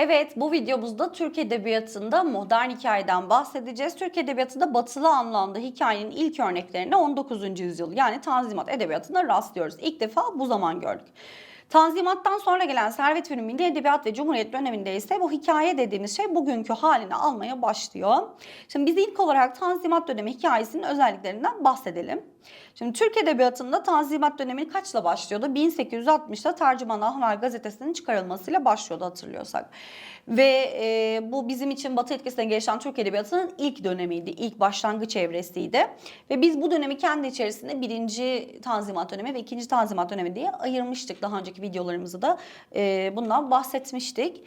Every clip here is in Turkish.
Evet, bu videomuzda Türk Edebiyatı'nda modern hikayeden bahsedeceğiz. Türk Edebiyatı'nda batılı anlamda hikayenin ilk örneklerine 19. yüzyıl yani Tanzimat Edebiyatı'nda rastlıyoruz. İlk defa bu zaman gördük. Tanzimattan sonra gelen Servet Fünun Milli Edebiyat ve Cumhuriyet döneminde ise bu hikaye dediğimiz şey bugünkü halini almaya başlıyor. Şimdi biz ilk olarak Tanzimat dönemi hikayesinin özelliklerinden bahsedelim. Şimdi Türk Edebiyatı'nda Tanzimat dönemi kaçla başlıyordu? 1860'da Tercüman Ahval gazetesinin çıkarılmasıyla başlıyordu hatırlıyorsak. Ve e, bu bizim için Batı etkisine gelişen Türk Edebiyatı'nın ilk dönemiydi. ilk başlangıç evresiydi. Ve biz bu dönemi kendi içerisinde birinci Tanzimat dönemi ve ikinci Tanzimat dönemi diye ayırmıştık. Daha önceki videolarımızda da e, bundan bahsetmiştik.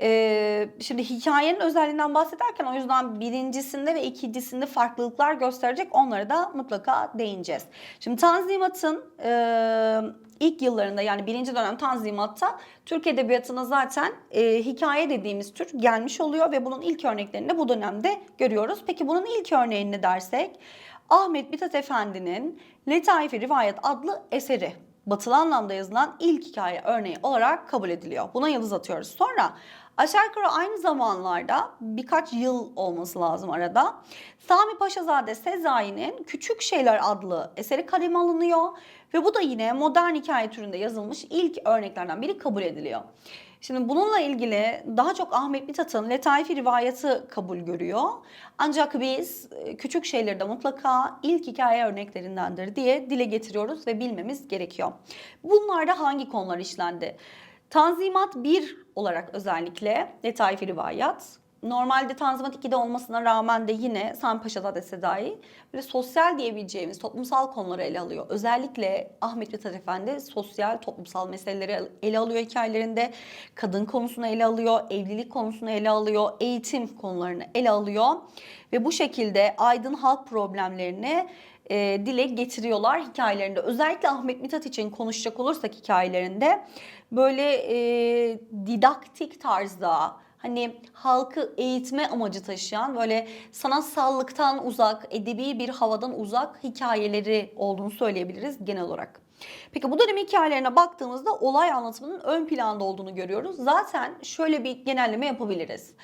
Ee, şimdi hikayenin özelliğinden bahsederken o yüzden birincisinde ve ikincisinde farklılıklar gösterecek onlara da mutlaka değineceğiz. Şimdi Tanzimat'ın e, ilk yıllarında yani birinci dönem Tanzimat'ta Türk Edebiyatı'na zaten e, hikaye dediğimiz tür gelmiş oluyor ve bunun ilk örneklerini de bu dönemde görüyoruz. Peki bunun ilk örneğini ne dersek? Ahmet Mithat Efendi'nin Letaifi Rivayet adlı eseri batılı anlamda yazılan ilk hikaye örneği olarak kabul ediliyor. Buna yıldız atıyoruz. Sonra aşağı yukarı aynı zamanlarda birkaç yıl olması lazım arada. Sami Paşazade Sezai'nin Küçük Şeyler adlı eseri kaleme alınıyor ve bu da yine modern hikaye türünde yazılmış ilk örneklerden biri kabul ediliyor. Şimdi bununla ilgili daha çok Ahmet Mithat'ın Letaifi rivayeti kabul görüyor. Ancak biz e, küçük şeyleri de mutlaka ilk hikaye örneklerindendir diye dile getiriyoruz ve bilmemiz gerekiyor. Bunlarda hangi konular işlendi? Tanzimat 1 olarak özellikle Letaifi rivayet, Normalde Tanzimat 2'de olmasına rağmen de yine Sami Paşa'da Sedai böyle sosyal diyebileceğimiz toplumsal konuları ele alıyor. Özellikle Ahmet Mithat Efendi sosyal toplumsal meseleleri ele alıyor hikayelerinde. Kadın konusunu ele alıyor, evlilik konusunu ele alıyor, eğitim konularını ele alıyor. Ve bu şekilde aydın halk problemlerini e, dile getiriyorlar hikayelerinde. Özellikle Ahmet Mithat için konuşacak olursak hikayelerinde böyle e, didaktik tarzda hani halkı eğitme amacı taşıyan böyle sanatsallıktan uzak, edebi bir havadan uzak hikayeleri olduğunu söyleyebiliriz genel olarak. Peki bu dönem hikayelerine baktığımızda olay anlatımının ön planda olduğunu görüyoruz. Zaten şöyle bir genelleme yapabiliriz.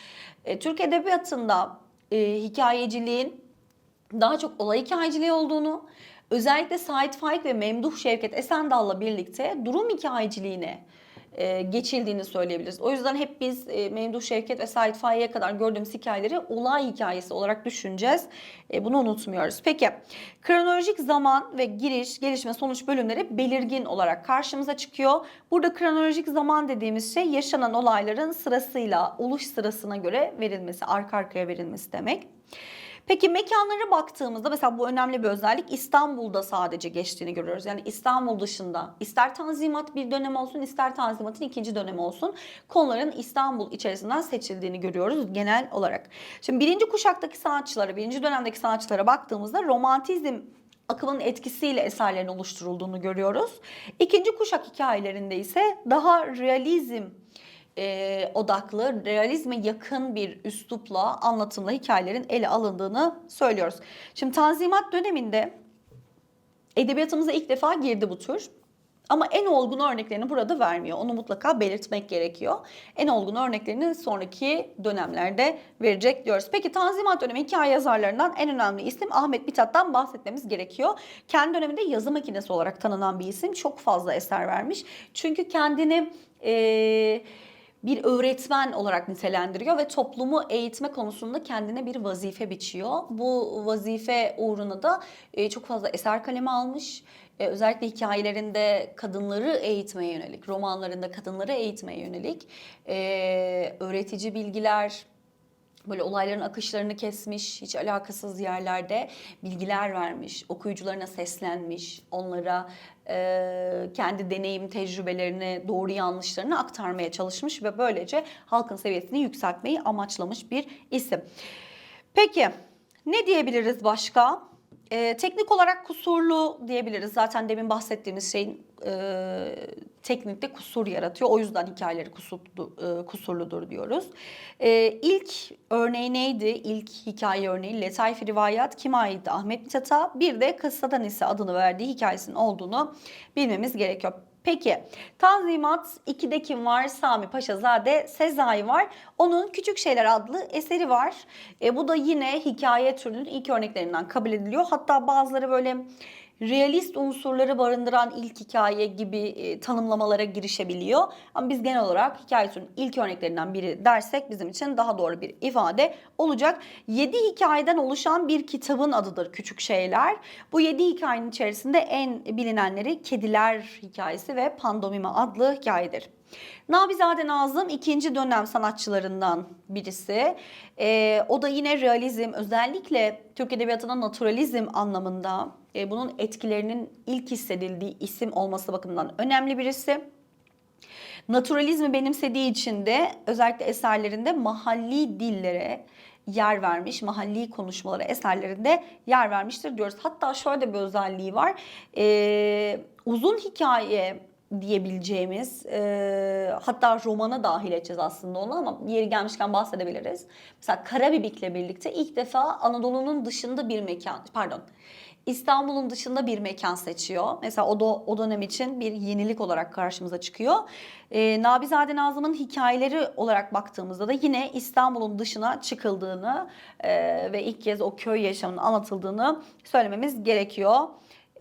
E, Türk Edebiyatı'nda e, hikayeciliğin daha çok olay hikayeciliği olduğunu, özellikle Sait Faik ve Memduh Şevket Esendal'la birlikte durum hikayeciliğine e, geçildiğini söyleyebiliriz. O yüzden hep biz e, Memduh Şevket ve Sait Faik'e kadar gördüğümüz hikayeleri olay hikayesi olarak düşüneceğiz. E, bunu unutmuyoruz. Peki kronolojik zaman ve giriş, gelişme, sonuç bölümleri belirgin olarak karşımıza çıkıyor. Burada kronolojik zaman dediğimiz şey yaşanan olayların sırasıyla, oluş sırasına göre verilmesi, arka arkaya verilmesi demek. Peki mekanlara baktığımızda mesela bu önemli bir özellik İstanbul'da sadece geçtiğini görüyoruz. Yani İstanbul dışında ister Tanzimat bir dönem olsun ister Tanzimat'ın ikinci dönemi olsun konuların İstanbul içerisinden seçildiğini görüyoruz genel olarak. Şimdi birinci kuşaktaki sanatçılara, birinci dönemdeki sanatçılara baktığımızda romantizm akımın etkisiyle eserlerin oluşturulduğunu görüyoruz. İkinci kuşak hikayelerinde ise daha realizm e, odaklı, realizme yakın bir üslupla, anlatımla hikayelerin ele alındığını söylüyoruz. Şimdi Tanzimat döneminde edebiyatımıza ilk defa girdi bu tür. Ama en olgun örneklerini burada vermiyor. Onu mutlaka belirtmek gerekiyor. En olgun örneklerini sonraki dönemlerde verecek diyoruz. Peki Tanzimat dönemi hikaye yazarlarından en önemli isim Ahmet Mithat'tan bahsetmemiz gerekiyor. Kendi döneminde yazı makinesi olarak tanınan bir isim. Çok fazla eser vermiş. Çünkü kendini... Ee, bir öğretmen olarak nitelendiriyor ve toplumu eğitme konusunda kendine bir vazife biçiyor. Bu vazife uğruna da e, çok fazla eser kaleme almış. E, özellikle hikayelerinde kadınları eğitmeye yönelik, romanlarında kadınları eğitmeye yönelik e, öğretici bilgiler, böyle olayların akışlarını kesmiş, hiç alakasız yerlerde bilgiler vermiş, okuyucularına seslenmiş, onlara e, kendi deneyim tecrübelerini, doğru yanlışlarını aktarmaya çalışmış ve böylece halkın seviyesini yükseltmeyi amaçlamış bir isim. Peki ne diyebiliriz başka? E, teknik olarak kusurlu diyebiliriz. Zaten demin bahsettiğimiz şeyin e, teknikte kusur yaratıyor. O yüzden hikayeleri kusurlu, e, kusurludur diyoruz. E, ilk örneği neydi? İlk hikaye örneği Letayfi Rivayet kime aitti? Ahmet Mithat'a. Bir de Kıssadan ise adını verdiği hikayesinin olduğunu bilmemiz gerekiyor. Peki Tanzimat 2'de kim var? Sami Paşazade Sezai var. Onun Küçük Şeyler adlı eseri var. E, bu da yine hikaye türünün ilk örneklerinden kabul ediliyor. Hatta bazıları böyle realist unsurları barındıran ilk hikaye gibi e, tanımlamalara girişebiliyor. Ama biz genel olarak hikaye türünün ilk örneklerinden biri dersek bizim için daha doğru bir ifade olacak. 7 hikayeden oluşan bir kitabın adıdır Küçük Şeyler. Bu 7 hikayenin içerisinde en bilinenleri Kediler hikayesi ve Pandomime adlı hikayedir. Nabizade Nazım ikinci dönem sanatçılarından birisi. Ee, o da yine realizm, özellikle Türk Edebiyatı'nda naturalizm anlamında e, bunun etkilerinin ilk hissedildiği isim olması bakımından önemli birisi. Naturalizmi benimsediği için de özellikle eserlerinde mahalli dillere yer vermiş, mahalli konuşmalara eserlerinde yer vermiştir diyoruz. Hatta şöyle bir özelliği var. Ee, uzun hikaye diyebileceğimiz e, hatta romana dahil edeceğiz aslında onu ama yeri gelmişken bahsedebiliriz. Mesela Karabibik'le birlikte ilk defa Anadolu'nun dışında bir mekan pardon İstanbul'un dışında bir mekan seçiyor. Mesela o, da, o dönem için bir yenilik olarak karşımıza çıkıyor. Ee, Nabizade Nazım'ın hikayeleri olarak baktığımızda da yine İstanbul'un dışına çıkıldığını e, ve ilk kez o köy yaşamının anlatıldığını söylememiz gerekiyor.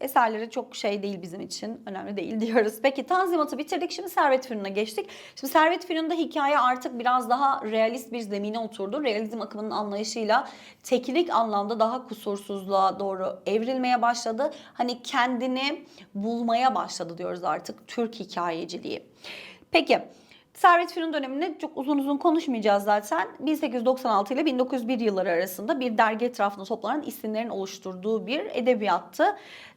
Eserleri çok şey değil bizim için. Önemli değil diyoruz. Peki Tanzimat'ı bitirdik. Şimdi Servet Fünun'a geçtik. Şimdi Servet Fünun'da hikaye artık biraz daha realist bir zemine oturdu. Realizm akımının anlayışıyla teknik anlamda daha kusursuzluğa doğru evrilmeye başladı. Hani kendini bulmaya başladı diyoruz artık Türk hikayeciliği. Peki Servet Fünun döneminde çok uzun uzun konuşmayacağız zaten. 1896 ile 1901 yılları arasında bir dergi etrafında toplanan isimlerin oluşturduğu bir edebiyattı.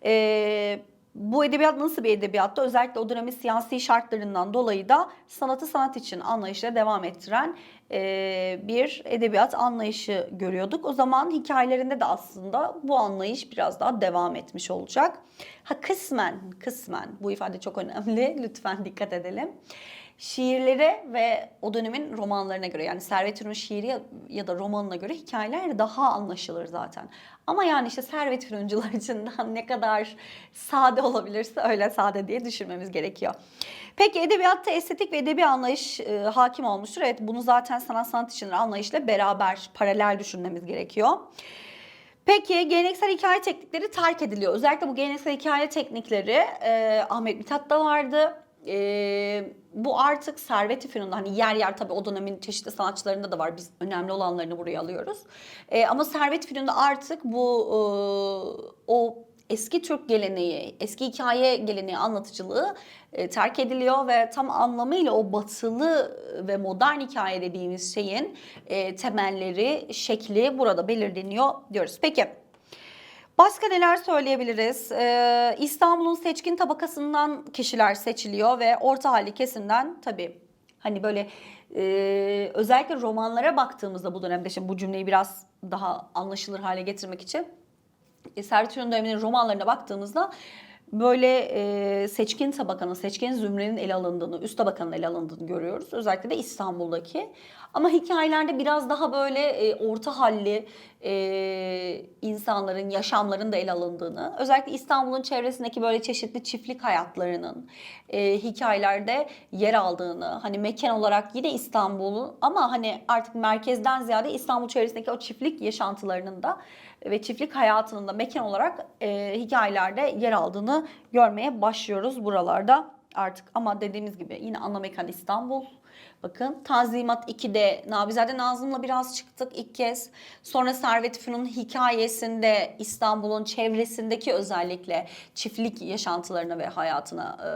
Ee, bu edebiyat nasıl bir edebiyattı? Özellikle o dönemin siyasi şartlarından dolayı da sanatı sanat için anlayışla devam ettiren e, bir edebiyat anlayışı görüyorduk. O zaman hikayelerinde de aslında bu anlayış biraz daha devam etmiş olacak. Ha kısmen, kısmen bu ifade çok önemli. Lütfen dikkat edelim şiirlere ve o dönemin romanlarına göre yani Servet Fünun şiiri ya, da romanına göre hikayeler daha anlaşılır zaten. Ama yani işte Servet Fünuncular için ne kadar sade olabilirse öyle sade diye düşünmemiz gerekiyor. Peki edebiyatta estetik ve edebi anlayış e, hakim olmuştur. Evet bunu zaten sanat sanat için anlayışla beraber paralel düşünmemiz gerekiyor. Peki geleneksel hikaye teknikleri terk ediliyor. Özellikle bu geleneksel hikaye teknikleri e, Ahmet Mithat'ta vardı e, bu artık Servet-i Fünun'da hani yer yer tabii o dönemin çeşitli sanatçılarında da var. Biz önemli olanlarını buraya alıyoruz. E, ama Servet-i Fünun'da artık bu e, o eski Türk geleneği, eski hikaye geleneği anlatıcılığı e, terk ediliyor ve tam anlamıyla o batılı ve modern hikaye dediğimiz şeyin e, temelleri, şekli burada belirleniyor diyoruz. Peki Başka neler söyleyebiliriz? Ee, İstanbul'un seçkin tabakasından kişiler seçiliyor ve orta halli kesimden tabii hani böyle e, özellikle romanlara baktığımızda bu dönemde şimdi bu cümleyi biraz daha anlaşılır hale getirmek için e, Servet döneminin romanlarına baktığımızda böyle e, seçkin tabakanın, seçkin zümrenin ele alındığını, üst tabakanın ele alındığını görüyoruz. Özellikle de İstanbul'daki. Ama hikayelerde biraz daha böyle e, orta halli e, insanların, yaşamların da ele alındığını, özellikle İstanbul'un çevresindeki böyle çeşitli çiftlik hayatlarının e, hikayelerde yer aldığını, hani mekan olarak yine İstanbul'un ama hani artık merkezden ziyade İstanbul çevresindeki o çiftlik yaşantılarının da ve çiftlik hayatının da mekan olarak e, hikayelerde yer aldığını görmeye başlıyoruz buralarda artık. Ama dediğimiz gibi yine ana mekan İstanbul. Bakın Tanzimat 2'de Nabizade Nazım'la biraz çıktık ilk kez. Sonra Servet Fünun hikayesinde İstanbul'un çevresindeki özellikle çiftlik yaşantılarına ve hayatına e,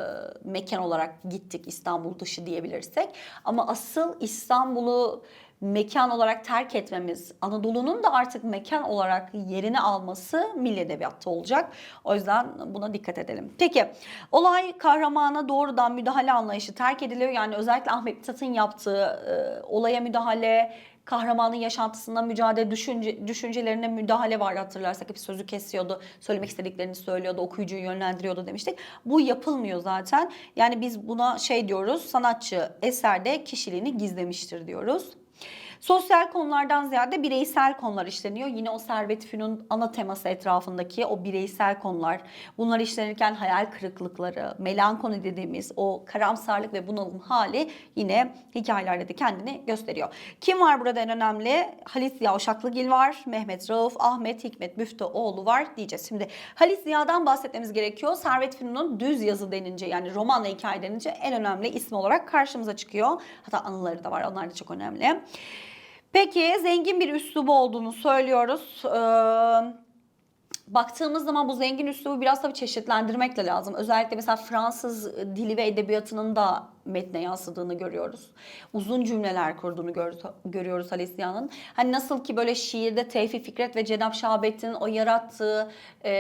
mekan olarak gittik İstanbul dışı diyebilirsek. Ama asıl İstanbul'u mekan olarak terk etmemiz, Anadolu'nun da artık mekan olarak yerini alması milli edebiyatta olacak. O yüzden buna dikkat edelim. Peki olay kahramana doğrudan müdahale anlayışı terk ediliyor. Yani özellikle Ahmet Mithat'ın yaptığı e, olaya müdahale, kahramanın yaşantısında mücadele, düşünce, düşüncelerine müdahale var hatırlarsak. Hep sözü kesiyordu, söylemek istediklerini söylüyordu, okuyucuyu yönlendiriyordu demiştik. Bu yapılmıyor zaten. Yani biz buna şey diyoruz, sanatçı eserde kişiliğini gizlemiştir diyoruz. Sosyal konulardan ziyade bireysel konular işleniyor. Yine o Servet Fünun ana teması etrafındaki o bireysel konular. Bunlar işlenirken hayal kırıklıkları, melankoli dediğimiz o karamsarlık ve bunalım hali yine hikayelerde de kendini gösteriyor. Kim var burada en önemli? Halis Ziya Uşaklıgil var, Mehmet Rauf, Ahmet Hikmet Müftüoğlu var diyeceğiz. Şimdi Halis Ziya'dan bahsetmemiz gerekiyor. Servet Fünun'un düz yazı denince yani romanla hikaye denince en önemli ismi olarak karşımıza çıkıyor. Hatta anıları da var onlar da çok önemli. Peki zengin bir üslubu olduğunu söylüyoruz. Ee, baktığımız zaman bu zengin üslubu biraz tabii çeşitlendirmek de lazım. Özellikle mesela Fransız dili ve edebiyatının da metne yansıdığını görüyoruz. Uzun cümleler kurduğunu gör, görüyoruz Halesia'nın. Hani nasıl ki böyle şiirde Tevfik Fikret ve Cenab Şahabettin'in o yarattığı e,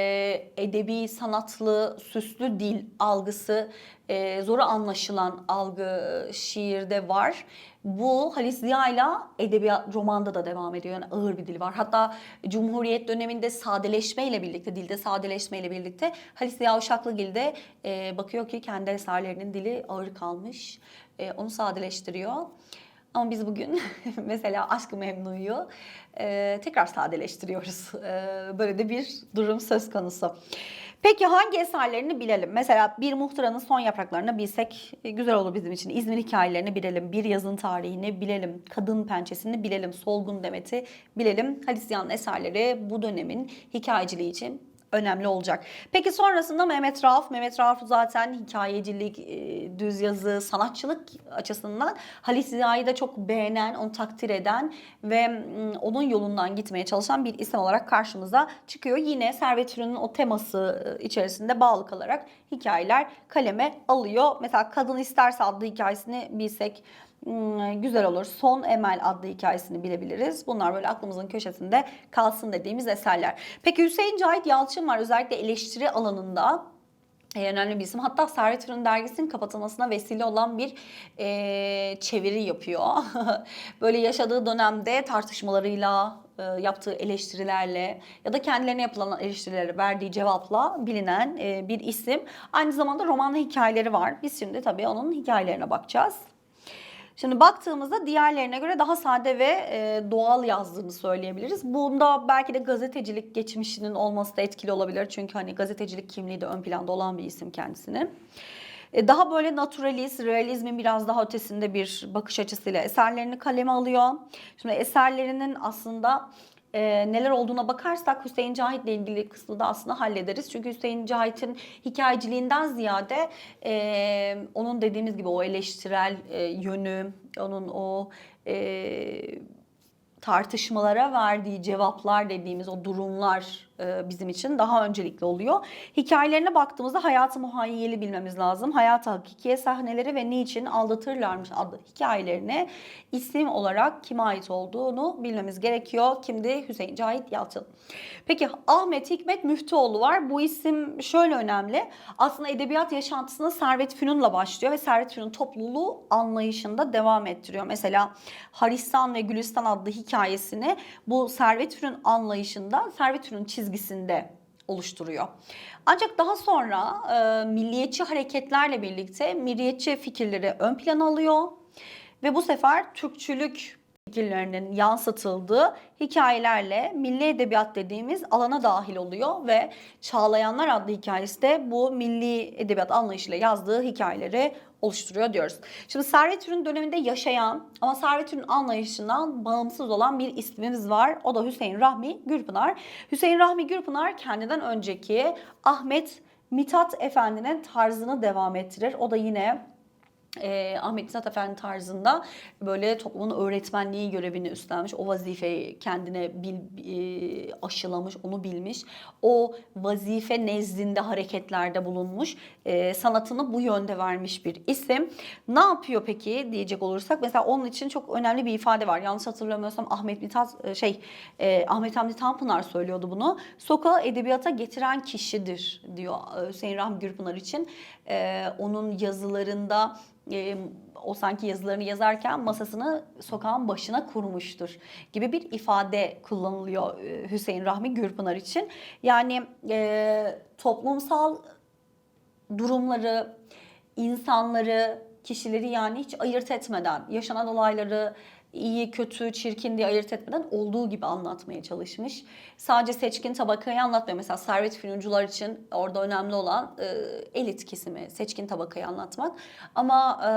edebi, sanatlı, süslü dil algısı, e, zoru anlaşılan algı şiirde var. Bu Halis Ziya ile edebiyat romanda da devam ediyor. Yani ağır bir dil var. Hatta Cumhuriyet döneminde sadeleşmeyle birlikte, dilde sadeleşmeyle birlikte Halis Ziya Uşaklıgil de e, bakıyor ki kendi eserlerinin dili ağır kalmış. E, onu sadeleştiriyor. Ama biz bugün mesela Aşk-ı Memnu'yu e, tekrar sadeleştiriyoruz. E, böyle de bir durum söz konusu. Peki hangi eserlerini bilelim? Mesela bir muhtıranın son yapraklarını bilsek e, güzel olur bizim için. İzmir hikayelerini bilelim, bir yazın tarihini bilelim, kadın pençesini bilelim, solgun demeti bilelim. Halis Ziyan'ın eserleri bu dönemin hikayeciliği için önemli olacak. Peki sonrasında Mehmet Rauf. Mehmet Rauf zaten hikayecilik, e, düz yazı, sanatçılık açısından Halis Ziya'yı da çok beğenen, onu takdir eden ve mm, onun yolundan gitmeye çalışan bir isim olarak karşımıza çıkıyor. Yine Servet Fünun'un o teması e, içerisinde bağlı kalarak hikayeler kaleme alıyor. Mesela Kadın İsterse adlı hikayesini bilsek güzel olur. Son Emel adlı hikayesini bilebiliriz. Bunlar böyle aklımızın köşesinde kalsın dediğimiz eserler. Peki Hüseyin Cahit Yalçın var özellikle eleştiri alanında e, önemli bir isim. Hatta Servet Fünun dergisinin kapatılmasına vesile olan bir e, çeviri yapıyor. Böyle yaşadığı dönemde tartışmalarıyla, e, yaptığı eleştirilerle ya da kendilerine yapılan eleştirilere verdiği cevapla bilinen e, bir isim. Aynı zamanda romanlı hikayeleri var. Biz şimdi tabii onun hikayelerine bakacağız. Şimdi baktığımızda diğerlerine göre daha sade ve e, doğal yazdığını söyleyebiliriz. Bunda belki de gazetecilik geçmişinin olması da etkili olabilir. Çünkü hani gazetecilik kimliği de ön planda olan bir isim kendisinin. E, daha böyle naturalist, realizmin biraz daha ötesinde bir bakış açısıyla eserlerini kaleme alıyor. Şimdi eserlerinin aslında e, neler olduğuna bakarsak Hüseyin Cahit ile ilgili kısmı da aslında hallederiz. Çünkü Hüseyin Cahit'in hikayeciliğinden ziyade e, onun dediğimiz gibi o eleştirel e, yönü, onun o e, tartışmalara verdiği cevaplar dediğimiz o durumlar bizim için daha öncelikli oluyor. Hikayelerine baktığımızda hayatı muhayyeli bilmemiz lazım. Hayatı hakikiye sahneleri ve niçin aldatırlarmış adlı hikayelerine isim olarak kime ait olduğunu bilmemiz gerekiyor. Kimdi? Hüseyin Cahit Yalçın. Peki Ahmet Hikmet Müftüoğlu var. Bu isim şöyle önemli. Aslında edebiyat yaşantısında Servet Fünun'la başlıyor ve Servet Fünun topluluğu anlayışında devam ettiriyor. Mesela Haristan ve Gülistan adlı hikayesini bu Servet Fünun anlayışında Servet Fünun çizgisinde oluşturuyor. Ancak daha sonra e, milliyetçi hareketlerle birlikte milliyetçi fikirleri ön plana alıyor ve bu sefer Türkçülük fikirlerinin yansıtıldığı hikayelerle milli edebiyat dediğimiz alana dahil oluyor ve Çağlayanlar adlı hikayesi de bu milli edebiyat anlayışıyla yazdığı hikayeleri oluşturuyor diyoruz. Şimdi Servet Ürün döneminde yaşayan ama Servet Ürün anlayışından bağımsız olan bir ismimiz var. O da Hüseyin Rahmi Gürpınar. Hüseyin Rahmi Gürpınar kendinden önceki Ahmet Mithat Efendi'nin tarzını devam ettirir. O da yine e, Ahmet Mithat Efendi tarzında böyle toplumun öğretmenliği görevini üstlenmiş. O vazifeyi kendine bil, e, aşılamış, onu bilmiş. O vazife nezdinde hareketlerde bulunmuş. E, sanatını bu yönde vermiş bir isim. Ne yapıyor peki diyecek olursak mesela onun için çok önemli bir ifade var. Yanlış hatırlamıyorsam Ahmet Mithat şey e, Ahmet Hamdi Tanpınar söylüyordu bunu. Sokağı edebiyata getiren kişidir diyor Hüseyin Rahmi Gürpınar için. E, onun yazılarında e, o sanki yazılarını yazarken masasını sokağın başına kurmuştur gibi bir ifade kullanılıyor Hüseyin Rahmi Gürpınar için. Yani e, toplumsal durumları, insanları, kişileri yani hiç ayırt etmeden yaşanan olayları iyi, kötü, çirkin diye ayırt etmeden olduğu gibi anlatmaya çalışmış. Sadece seçkin tabakayı anlatmıyor. Mesela servet fünuncular için orada önemli olan e, elit kesimi, seçkin tabakayı anlatmak. Ama e,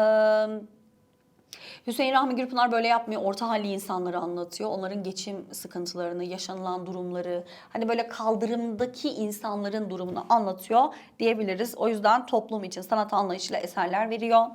Hüseyin Rahmi Gürpınar böyle yapmıyor. Orta halli insanları anlatıyor. Onların geçim sıkıntılarını, yaşanılan durumları, hani böyle kaldırımdaki insanların durumunu anlatıyor diyebiliriz. O yüzden toplum için sanat anlayışıyla eserler veriyor.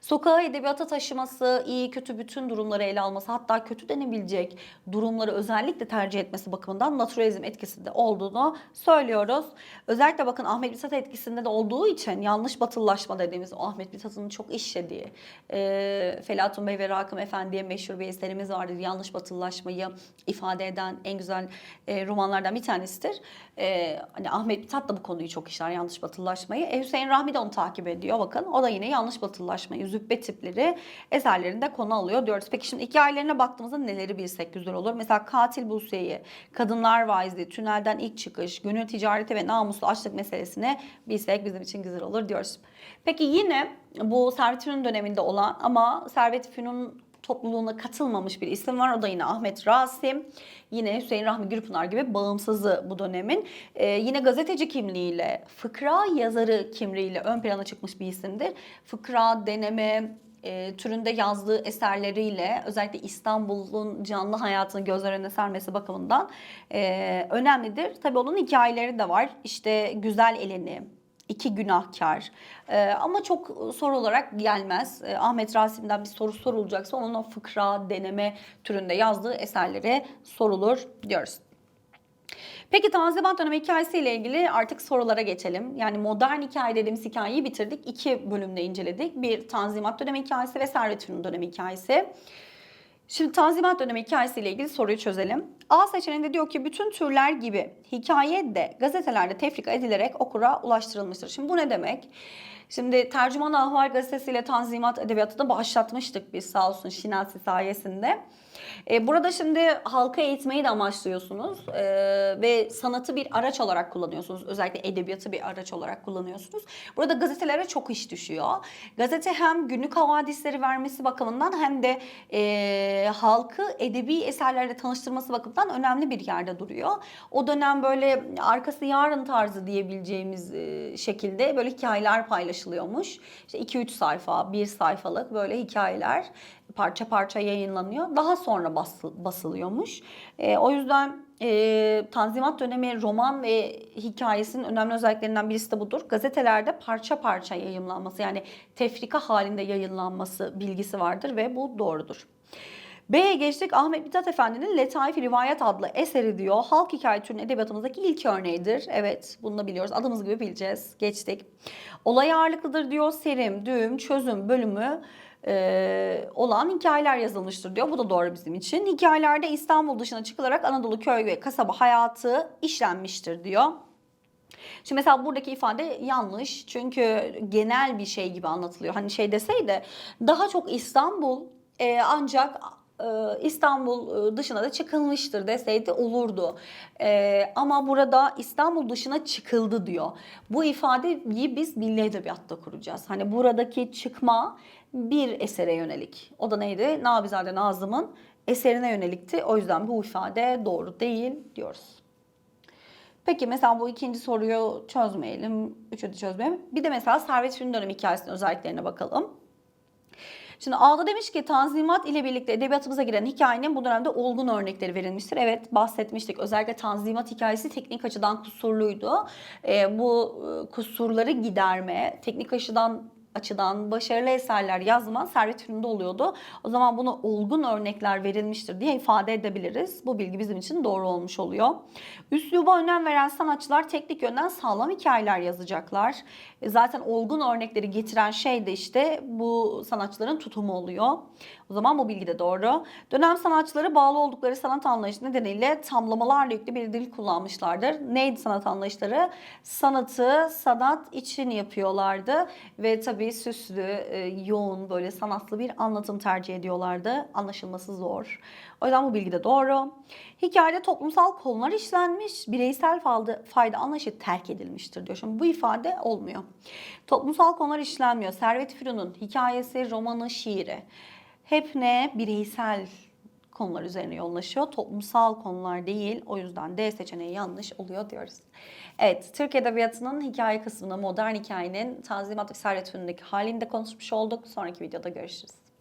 Sokağa edebiyata taşıması, iyi kötü bütün durumları ele alması, hatta kötü denebilecek durumları özellikle tercih etmesi bakımından naturalizm etkisinde olduğunu söylüyoruz. Özellikle bakın Ahmet Mithat etkisinde de olduğu için yanlış batılılaşma dediğimiz o Ahmet Mithat'ın çok işlediği e, Felatun Bey ve Rakım Efendi'ye meşhur bir eserimiz vardır. Yanlış batılılaşmayı ifade eden en güzel e, romanlardan bir tanesidir. E, hani Ahmet Mithat da bu konuyu çok işler yanlış batılılaşmayı. E, Hüseyin Rahmi de onu takip ediyor bakın. O da yine yanlış batılılaşmayı, züppe tipleri eserlerinde konu alıyor diyoruz. Peki şimdi hikayelerine baktığımızda neleri bilsek güzel olur. Mesela Katil Buse'yi, Kadınlar Vaizi, Tünelden ilk çıkış, Gönül Ticareti ve Namuslu Açlık meselesini bilsek bizim için güzel olur diyoruz. Peki yine bu Servet döneminde olan ama Servet Fünun topluluğuna katılmamış bir isim var. O da yine Ahmet Rasim. Yine Hüseyin Rahmi Gürpınar gibi bağımsızı bu dönemin. Ee, yine gazeteci kimliğiyle, fıkra yazarı kimliğiyle ön plana çıkmış bir isimdir. Fıkra, deneme, e, türünde yazdığı eserleriyle özellikle İstanbul'un canlı hayatını gözler önüne sermesi bakımından e, önemlidir. Tabii onun hikayeleri de var. İşte Güzel Eleni, iki günahkar. Ee, ama çok soru olarak gelmez. Ee, Ahmet Rasim'den bir soru sorulacaksa onun o fıkra, deneme türünde yazdığı eserleri sorulur diyoruz. Peki Tanzimat dönemi hikayesiyle ilgili artık sorulara geçelim. Yani modern hikaye dediğimiz hikayeyi bitirdik. İki bölümde inceledik. Bir Tanzimat dönemi hikayesi ve Servet Fünun dönemi hikayesi. Şimdi Tanzimat dönemi hikayesiyle ilgili soruyu çözelim. A seçeneğinde diyor ki bütün türler gibi hikaye de gazetelerde tefrika edilerek okura ulaştırılmıştır. Şimdi bu ne demek? Şimdi Tercüman Ahval gazetesiyle Tanzimat edebiyatını başlatmıştık biz sağ olsun Şinasi sayesinde. E, burada şimdi halka eğitmeyi de amaçlıyorsunuz e, ve sanatı bir araç olarak kullanıyorsunuz. Özellikle edebiyatı bir araç olarak kullanıyorsunuz. Burada gazetelere çok iş düşüyor. Gazete hem günlük havadisleri vermesi bakımından hem de e, halkı edebi eserlerle tanıştırması bakımından önemli bir yerde duruyor. O dönem böyle arkası yarın tarzı diyebileceğimiz e, şekilde böyle hikayeler paylaşılıyormuş. İşte 2-3 sayfa, 1 sayfalık böyle hikayeler parça parça yayınlanıyor. Daha sonra basıl, basılıyormuş. E, o yüzden e, Tanzimat dönemi roman ve hikayesinin önemli özelliklerinden birisi de budur. Gazetelerde parça parça yayınlanması yani tefrika halinde yayınlanması bilgisi vardır ve bu doğrudur. B'ye geçtik. Ahmet Mithat Efendi'nin Letaif Rivayet adlı eseri diyor. Halk hikaye türünün edebiyatımızdaki ilk örneğidir. Evet bunu da biliyoruz. Adımız gibi bileceğiz. Geçtik. Olay ağırlıklıdır diyor. Serim, düğüm, çözüm bölümü e, olan hikayeler yazılmıştır diyor. Bu da doğru bizim için. Hikayelerde İstanbul dışına çıkılarak Anadolu köy ve kasaba hayatı işlenmiştir diyor. Şimdi mesela buradaki ifade yanlış çünkü genel bir şey gibi anlatılıyor. Hani şey deseydi daha çok İstanbul e, ancak İstanbul dışına da çıkılmıştır deseydi olurdu. E, ama burada İstanbul dışına çıkıldı diyor. Bu ifadeyi biz milli edebiyatta kuracağız. Hani buradaki çıkma bir esere yönelik. O da neydi? Nabizade Nazım'ın eserine yönelikti. O yüzden bu ifade doğru değil diyoruz. Peki mesela bu ikinci soruyu çözmeyelim. Üçü de çözmeyelim. Bir de mesela Servet Fünun dönemi hikayesinin özelliklerine bakalım. Şimdi Ağda demiş ki Tanzimat ile birlikte edebiyatımıza giren hikayenin bu dönemde olgun örnekleri verilmiştir. Evet bahsetmiştik. Özellikle Tanzimat hikayesi teknik açıdan kusurluydu. E, bu kusurları giderme, teknik açıdan açıdan başarılı eserler yazma Servet Fünun'da oluyordu. O zaman bunu olgun örnekler verilmiştir diye ifade edebiliriz. Bu bilgi bizim için doğru olmuş oluyor. Üsluba önem veren sanatçılar teknik yönden sağlam hikayeler yazacaklar. E, zaten olgun örnekleri getiren şey de işte bu sanatçıların tutumu oluyor. O zaman bu bilgi de doğru. Dönem sanatçıları bağlı oldukları sanat anlayışı nedeniyle tamlamalarla yüklü bir dil kullanmışlardır. Neydi sanat anlayışları? Sanatı sanat için yapıyorlardı ve tabii süslü, e, yoğun, böyle sanatlı bir anlatım tercih ediyorlardı. Anlaşılması zor. O yüzden bu bilgi de doğru. Hikayede toplumsal konular işlenmiş, bireysel fayda, anlayışı terk edilmiştir diyor. Şimdi bu ifade olmuyor. Toplumsal konular işlenmiyor. Servet Fünun'un hikayesi, romanı, şiiri hep ne? Bireysel konular üzerine yoğunlaşıyor. Toplumsal konular değil. O yüzden D seçeneği yanlış oluyor diyoruz. Evet, Türk Edebiyatı'nın hikaye kısmında modern hikayenin Tanzimat ve Servet Fünun'daki halini de konuşmuş olduk. Sonraki videoda görüşürüz.